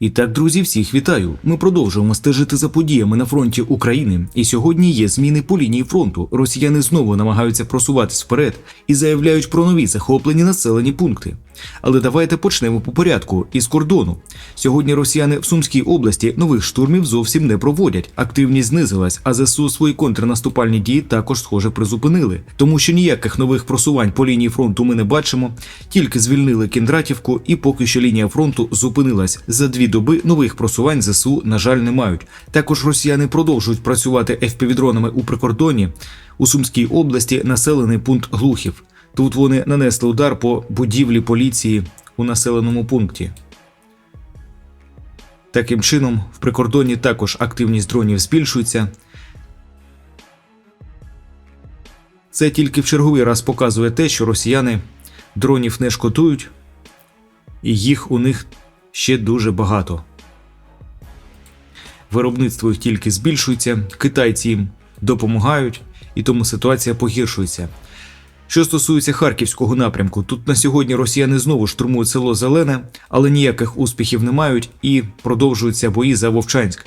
І так, друзі, всіх вітаю. Ми продовжуємо стежити за подіями на фронті України. І сьогодні є зміни по лінії фронту. Росіяни знову намагаються просуватись вперед і заявляють про нові захоплені населені пункти. Але давайте почнемо по порядку із кордону. Сьогодні росіяни в Сумській області нових штурмів зовсім не проводять. Активність знизилась, а ЗСУ свої контрнаступальні дії також схоже призупинили, тому що ніяких нових просувань по лінії фронту ми не бачимо. Тільки звільнили Кіндратівку, і поки що лінія фронту зупинилась. За дві доби нових просувань ЗСУ, на жаль, не мають. Також росіяни продовжують працювати FPV-дронами у прикордоні. У Сумській області населений пункт Глухів. Тут вони нанесли удар по будівлі поліції у населеному пункті. Таким чином, в прикордонні також активність дронів збільшується. Це тільки в черговий раз показує те, що росіяни дронів не шкодують, і їх у них ще дуже багато. Виробництво їх тільки збільшується, китайці їм допомагають, і тому ситуація погіршується. Що стосується харківського напрямку, тут на сьогодні росіяни знову штурмують село Зелене, але ніяких успіхів не мають і продовжуються бої за Вовчанськ.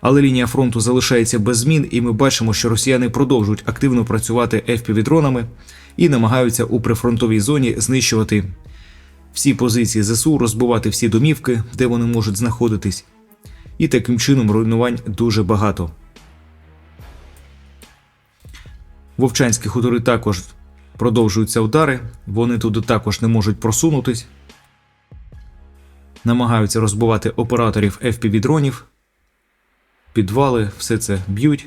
Але лінія фронту залишається без змін, і ми бачимо, що росіяни продовжують активно працювати FPV-дронами і намагаються у прифронтовій зоні знищувати всі позиції ЗСУ, розбивати всі домівки, де вони можуть знаходитись. І таким чином руйнувань дуже багато. Вовчанські хутори також продовжуються удари, вони туди також не можуть просунутись. Намагаються розбивати операторів FPV-дронів, підвали, все це б'ють.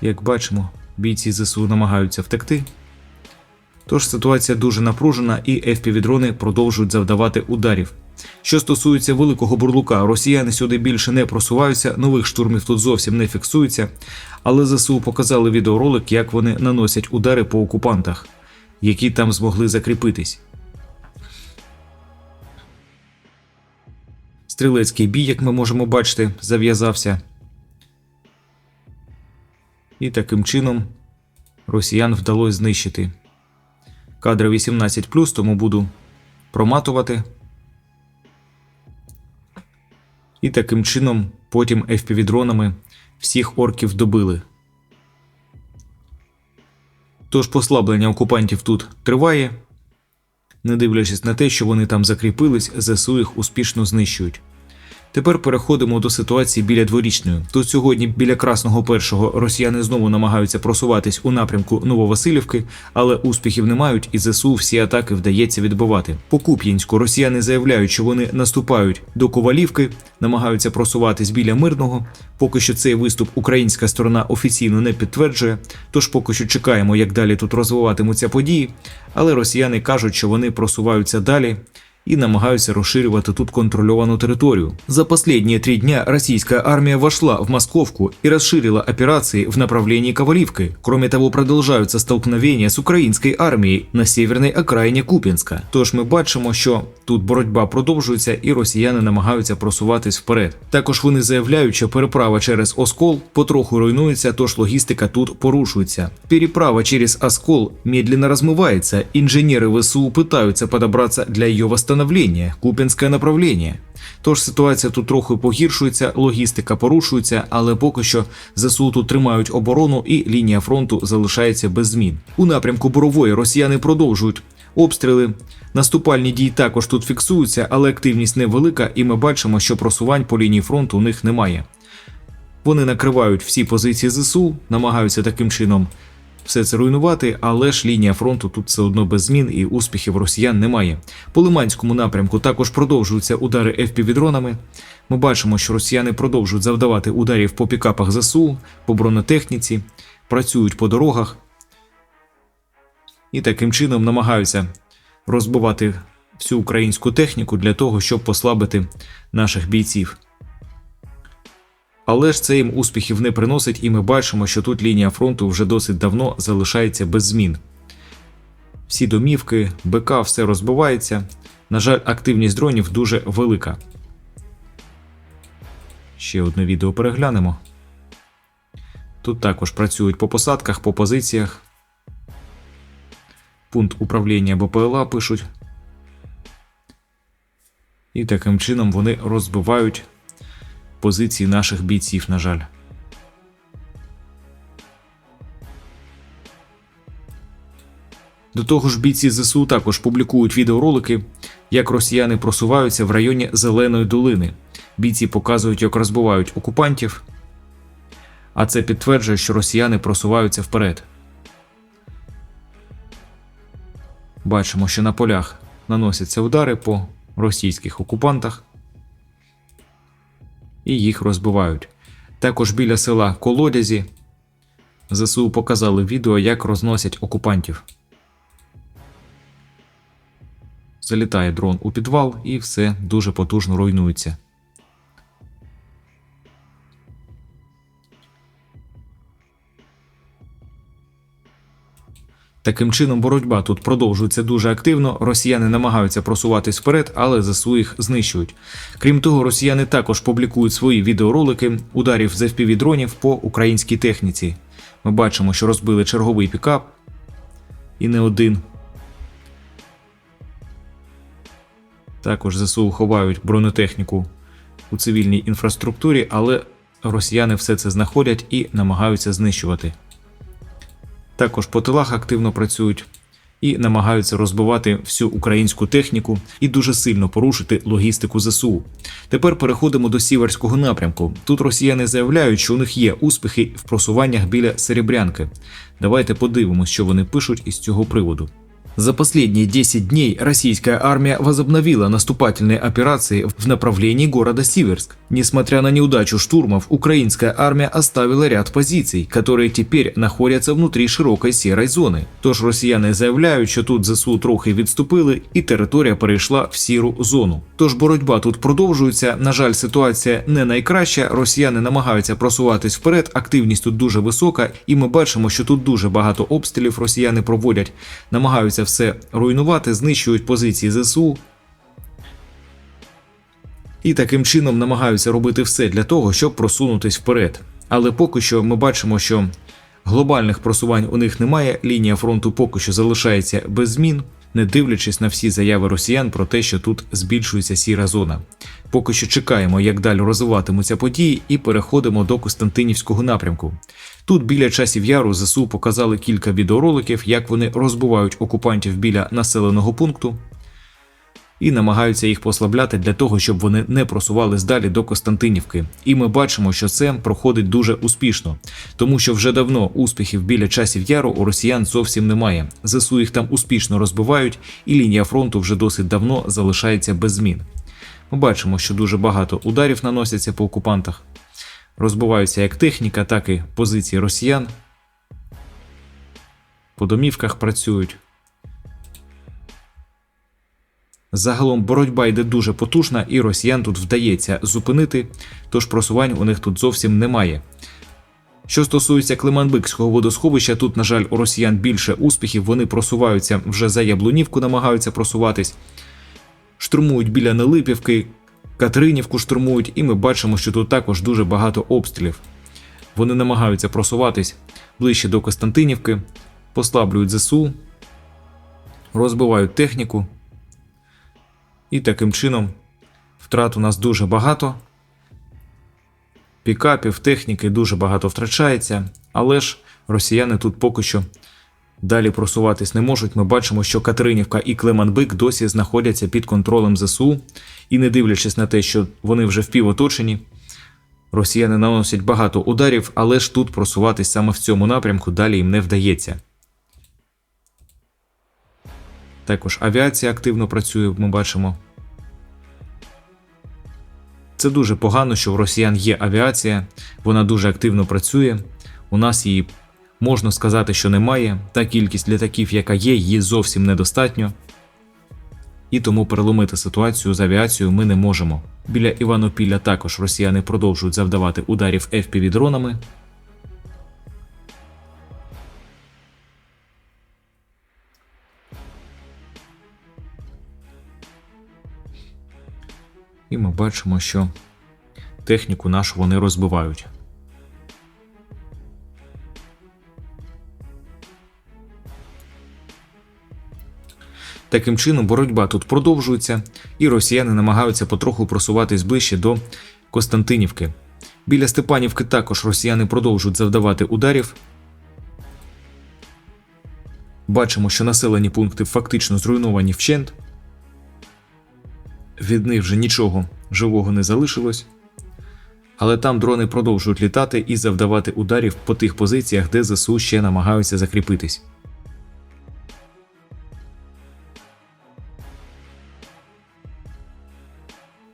Як бачимо, бійці ЗСУ намагаються втекти. Тож ситуація дуже напружена, і FPV-дрони продовжують завдавати ударів. Що стосується великого бурлука, росіяни сюди більше не просуваються, нових штурмів тут зовсім не фіксується. Але ЗСУ показали відеоролик, як вони наносять удари по окупантах, які там змогли закріпитись. Стрілецький бій, як ми можемо бачити, зав'язався. І таким чином росіян вдалося знищити. Кадри 18, тому буду проматувати. І таким чином потім FPV-дронами всіх орків добили. Тож послаблення окупантів тут триває, не дивлячись на те, що вони там закріпились, ЗСУ їх успішно знищують. Тепер переходимо до ситуації біля дворічної. Тут сьогодні біля Красного Першого росіяни знову намагаються просуватись у напрямку Нововасилівки, але успіхів не мають, і ЗСУ всі атаки вдається відбивати. По Куп'янську росіяни заявляють, що вони наступають до Ковалівки, намагаються просуватись біля мирного. Поки що цей виступ українська сторона офіційно не підтверджує, тож поки що чекаємо, як далі тут розвиватимуться події. Але росіяни кажуть, що вони просуваються далі и намагаются расширивать тут контролированную территорию. За последние три дня российская армия вошла в Московку и расширила операции в направлении Коваливки. Кроме того, продолжаются столкновения с українською армією на северній окраїні Куп'янська. Тож ми бачимо, що тут боротьба продовжується і росіяни намагаються просуватись вперед. Також вони заявляють, що переправа через Оскол потроху руйнується, тож логістика тут порушується. Переправа через Оскол медленно розмивається. Інженери ВСУ пытаются подобратися для її восстановлення восстановлення, Куп'янське направлення. Тож ситуація тут трохи погіршується, логістика порушується, але поки що ЗСУ тут тримають оборону і лінія фронту залишається без змін. У напрямку Борової росіяни продовжують обстріли. Наступальні дії також тут фіксуються, але активність невелика, і ми бачимо, що просувань по лінії фронту у них немає. Вони накривають всі позиції ЗСУ, намагаються таким чином все це руйнувати, але ж лінія фронту тут все одно без змін і успіхів росіян немає. По Лиманському напрямку також продовжуються удари FPV-дронами. Ми бачимо, що росіяни продовжують завдавати ударів по пікапах ЗСУ, по бронетехніці, працюють по дорогах і таким чином намагаються розбивати всю українську техніку для того, щоб послабити наших бійців. Але ж це їм успіхів не приносить, і ми бачимо, що тут лінія фронту вже досить давно залишається без змін. Всі домівки, БК, все розбивається. На жаль, активність дронів дуже велика. Ще одне відео переглянемо. Тут також працюють по посадках, по позиціях. Пункт управління БПЛА пишуть. І таким чином вони розбивають позиції наших бійців, на жаль. До того ж, бійці ЗСУ також публікують відеоролики, як росіяни просуваються в районі Зеленої долини. Бійці показують, як розбивають окупантів, а це підтверджує, що росіяни просуваються вперед. Бачимо, що на полях наносяться удари по російських окупантах і їх розбивають. Також біля села Колодязі ЗСУ показали відео, як розносять окупантів. Залітає дрон у підвал і все дуже потужно руйнується. Таким чином, боротьба тут продовжується дуже активно. Росіяни намагаються просуватись вперед, але ЗСУ їх знищують. Крім того, росіяни також публікують свої відеоролики ударів з fpv дронів по українській техніці. Ми бачимо, що розбили черговий пікап і не один. Також ЗСУ ховають бронетехніку у цивільній інфраструктурі, але росіяни все це знаходять і намагаються знищувати. Також по тилах активно працюють і намагаються розбивати всю українську техніку і дуже сильно порушити логістику ЗСУ. Тепер переходимо до сіверського напрямку. Тут росіяни заявляють, що у них є успіхи в просуваннях біля Серебрянки. Давайте подивимось, що вони пишуть із цього приводу. За последние 10 дней российская армия возобновила наступательные операции в направлении города Сиверск. Несмотря на неудачу штурмов, украинская армия оставила ряд позиций, которые теперь находятся внутри широкой серой зони. Тож росіяни заявляють, що тут ЗСУ трохи відступили і територія перейшла в сіру зону. Тож боротьба тут продовжується. На жаль, ситуація не найкраща. Росіяни намагаються просуватись вперед. Активність тут дуже висока, і ми бачимо, що тут дуже багато обстрілів росіяни проводять, намагаються все руйнувати, знищують позиції ЗСУ. І таким чином намагаються робити все для того, щоб просунутись вперед. Але поки що ми бачимо, що глобальних просувань у них немає. Лінія фронту поки що залишається без змін, не дивлячись на всі заяви росіян про те, що тут збільшується сіра зона. Поки що чекаємо, як далі розвиватимуться події, і переходимо до Костянтинівського напрямку. Тут біля часів яру ЗСУ показали кілька відеороликів, як вони розбивають окупантів біля населеного пункту і намагаються їх послабляти для того, щоб вони не просувались далі до Костянтинівки. І ми бачимо, що це проходить дуже успішно, тому що вже давно успіхів біля часів яру у росіян зовсім немає. ЗСУ їх там успішно розбивають, і лінія фронту вже досить давно залишається без змін. Ми бачимо, що дуже багато ударів наносяться по окупантах, розбиваються як техніка, так і позиції росіян. По домівках працюють. Загалом боротьба йде дуже потужна, і росіян тут вдається зупинити, тож просувань у них тут зовсім немає. Що стосується Климанбикського водосховища, тут, на жаль, у росіян більше успіхів, вони просуваються вже за Яблунівку, намагаються просуватись, штурмують біля Нелипівки, Катеринівку штурмують, і ми бачимо, що тут також дуже багато обстрілів. Вони намагаються просуватись ближче до Костянтинівки, послаблюють ЗСУ, розбивають техніку. І таким чином втрат у нас дуже багато. Пікапів, техніки дуже багато втрачається, але ж росіяни тут поки що далі просуватись не можуть. Ми бачимо, що Катеринівка і Клеманбик досі знаходяться під контролем ЗСУ, і не дивлячись на те, що вони вже впівоточені, росіяни наносять багато ударів, але ж тут просуватись саме в цьому напрямку далі їм не вдається. Також авіація активно працює, ми бачимо. Це дуже погано, що в росіян є авіація, вона дуже активно працює. У нас її можна сказати, що немає. Та кількість літаків, яка є, її зовсім недостатньо. І тому переломити ситуацію з авіацією ми не можемо. Біля Іванопілля також росіяни продовжують завдавати ударів fpv дронами. І ми бачимо, що техніку нашу вони розбивають. Таким чином, боротьба тут продовжується, і росіяни намагаються потроху просуватись ближче до Костянтинівки. Біля Степанівки також росіяни продовжують завдавати ударів. Бачимо, що населені пункти фактично зруйновані вщент. Від них вже нічого живого не залишилось. Але там дрони продовжують літати і завдавати ударів по тих позиціях, де ЗСУ ще намагаються закріпитись.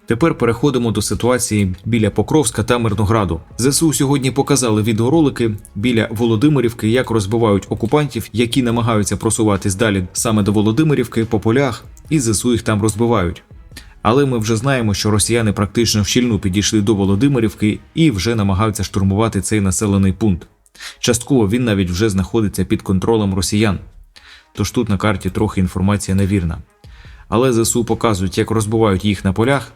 Тепер переходимо до ситуації біля Покровська та Мирнограду. ЗСУ сьогодні показали відеоролики біля Володимирівки, як розбивають окупантів, які намагаються просуватись далі саме до Володимирівки по полях, і ЗСУ їх там розбивають. Але ми вже знаємо, що росіяни практично вщільну підійшли до Володимирівки і вже намагаються штурмувати цей населений пункт. Частково він навіть вже знаходиться під контролем росіян. Тож тут на карті трохи інформація невірна. Але ЗСУ показують, як розбивають їх на полях.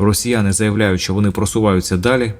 Росіяни заявляють, що вони просуваються далі.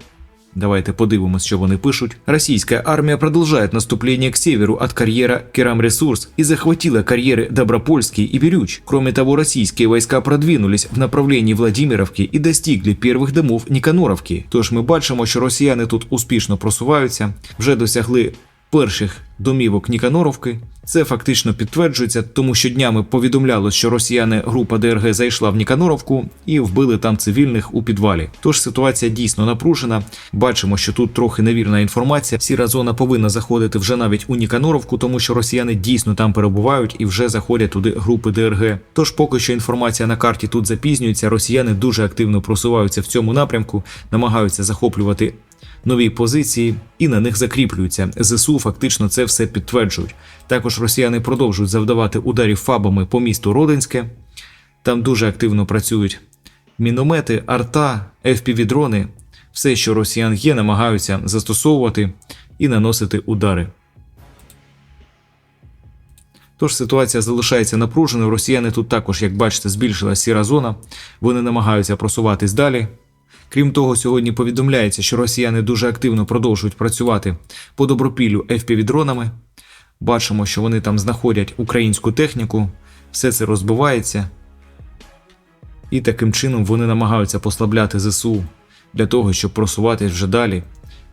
Давайте подивимось, що вони пишут. Российская армия продолжает наступление к северу от карьера Керамресурс и захватила карьеры Добропольский и Бирюч. Кроме того, российские войска продвинулись в направлении Владимировки і достигли первих домов Ніканоровки. Тож ми бачимо, що росіяни тут успішно просуваються, вже досягли перших домівок Ніканоровки. Це фактично підтверджується, тому що днями повідомлялось, що росіяни група ДРГ зайшла в Ніканоровку і вбили там цивільних у підвалі. Тож ситуація дійсно напружена. Бачимо, що тут трохи невірна інформація. Сіра зона повинна заходити вже навіть у Ніканоровку, тому що росіяни дійсно там перебувають і вже заходять туди групи ДРГ. Тож поки що інформація на карті тут запізнюється. Росіяни дуже активно просуваються в цьому напрямку, намагаються захоплювати нові позиції і на них закріплюються. ЗСУ фактично це все підтверджують. Також росіяни продовжують завдавати ударів фабами по місту Родинське. Там дуже активно працюють міномети, арта, FPV-дрони. Все, що росіян є, намагаються застосовувати і наносити удари. Тож ситуація залишається напруженою. Росіяни тут також, як бачите, збільшила сіра зона. Вони намагаються просуватись далі. Крім того, сьогодні повідомляється, що росіяни дуже активно продовжують працювати по добропіллю FPV-дронами. Бачимо, що вони там знаходять українську техніку, все це розбивається. І таким чином вони намагаються послабляти ЗСУ для того, щоб просуватись вже далі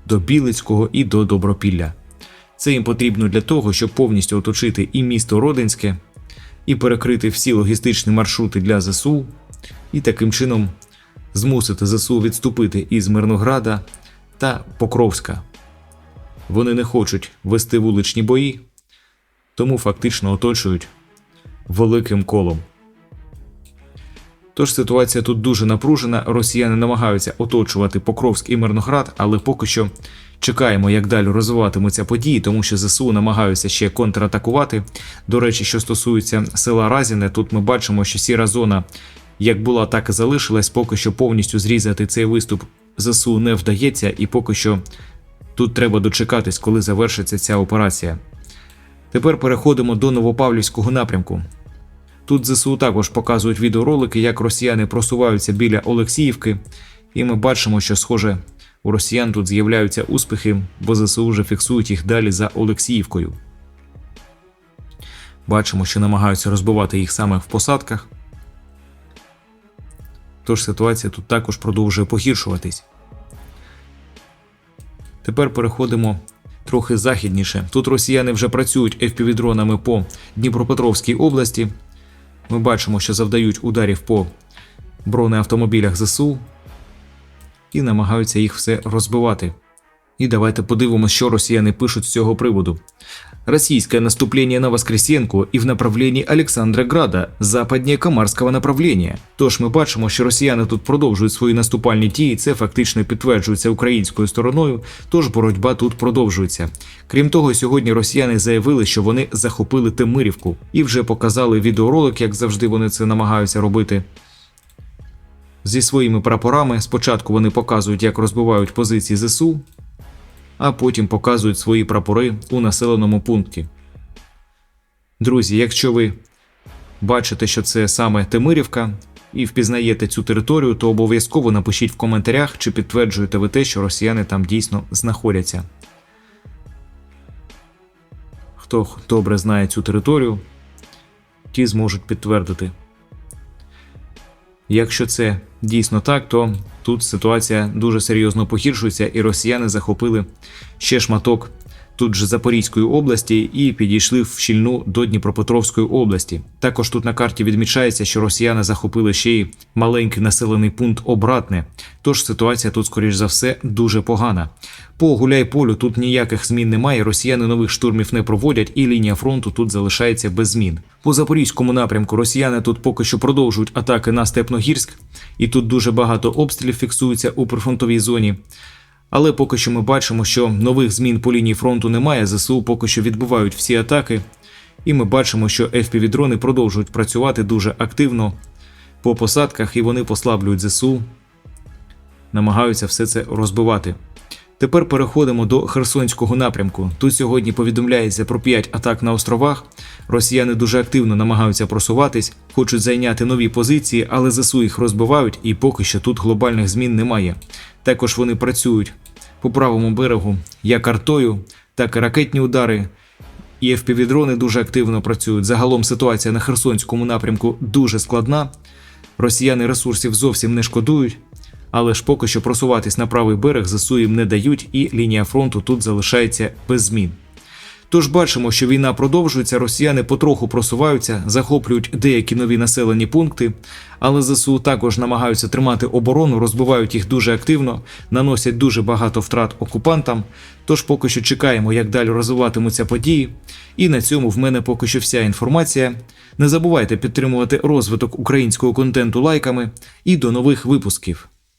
до Білицького і до Добропілля. Це їм потрібно для того, щоб повністю оточити і місто Родинське, і перекрити всі логістичні маршрути для ЗСУ, і таким чином змусити ЗСУ відступити із Мирнограда та Покровська. Вони не хочуть вести вуличні бої, тому фактично оточують великим колом. Тож ситуація тут дуже напружена. Росіяни намагаються оточувати Покровськ і Мирноград, але поки що чекаємо, як далі розвиватимуться події, тому що ЗСУ намагаються ще контратакувати. До речі, що стосується села Разіне, тут ми бачимо, що сіра зона як була, так і залишилась. Поки що повністю зрізати цей виступ ЗСУ не вдається, і поки що тут треба дочекатись, коли завершиться ця операція. Тепер переходимо до Новопавлівського напрямку. Тут ЗСУ також показують відеоролики, як росіяни просуваються біля Олексіївки, і ми бачимо, що, схоже, у росіян тут з'являються успіхи, бо ЗСУ вже фіксують їх далі за Олексіївкою. Бачимо, що намагаються розбивати їх саме в посадках. Тож ситуація тут також продовжує погіршуватись. Тепер переходимо трохи західніше. Тут росіяни вже працюють FPV-дронами по Дніпропетровській області. Ми бачимо, що завдають ударів по бронеавтомобілях ЗСУ і намагаються їх все розбивати. І давайте подивимося, що росіяни пишуть з цього приводу. Российское наступление на Воскресенку і в направленні Олександрограда, западніше Камарського направлення. Тож ми бачимо, що росіяни тут продовжують свої наступальні дії. Це фактично підтверджується українською стороною. Тож боротьба тут продовжується. Крім того, сьогодні росіяни заявили, що вони захопили Темирівку і вже показали відеоролик, як завжди вони це намагаються робити. Зі своїми прапорами спочатку вони показують, як розбивають позиції ЗСУ а потім показують свої прапори у населеному пункті. Друзі, якщо ви бачите, що це саме Темирівка, і впізнаєте цю територію, то обов'язково напишіть в коментарях, чи підтверджуєте ви те, що росіяни там дійсно знаходяться. Хто добре знає цю територію, ті зможуть підтвердити. Якщо це дійсно так, то тут ситуація дуже серйозно погіршується, і росіяни захопили ще шматок тут же Запорізької області і підійшли в щільну до Дніпропетровської області. Також тут на карті відмічається, що росіяни захопили ще й маленький населений пункт Обратне. Тож ситуація тут, скоріш за все, дуже погана. По гуляй-полю тут ніяких змін немає. Росіяни нових штурмів не проводять, і лінія фронту тут залишається без змін. По запорізькому напрямку росіяни тут поки що продовжують атаки на Степногірськ, і тут дуже багато обстрілів фіксується у прифронтовій зоні. Але поки що ми бачимо, що нових змін по лінії фронту немає. ЗСУ поки що відбувають всі атаки, і ми бачимо, що FPV-дрони продовжують працювати дуже активно по посадках, і вони послаблюють ЗСУ, намагаються все це розбивати. Тепер переходимо до Херсонського напрямку. Тут сьогодні повідомляється про 5 атак на островах. Росіяни дуже активно намагаються просуватись, хочуть зайняти нові позиції, але ЗСУ їх розбивають, і поки що тут глобальних змін немає. Також вони працюють по правому берегу як артою, так і ракетні удари. І FPV-дрони дуже активно працюють. Загалом ситуація на Херсонському напрямку дуже складна. Росіяни ресурсів зовсім не шкодують, але ж поки що просуватись на правий берег ЗСУ їм не дають, і лінія фронту тут залишається без змін. Тож бачимо, що війна продовжується, росіяни потроху просуваються, захоплюють деякі нові населені пункти, але ЗСУ також намагаються тримати оборону, розбивають їх дуже активно, наносять дуже багато втрат окупантам. Тож поки що чекаємо, як далі розвиватимуться події. І на цьому в мене поки що вся інформація. Не забувайте підтримувати розвиток українського контенту лайками і до нових випусків.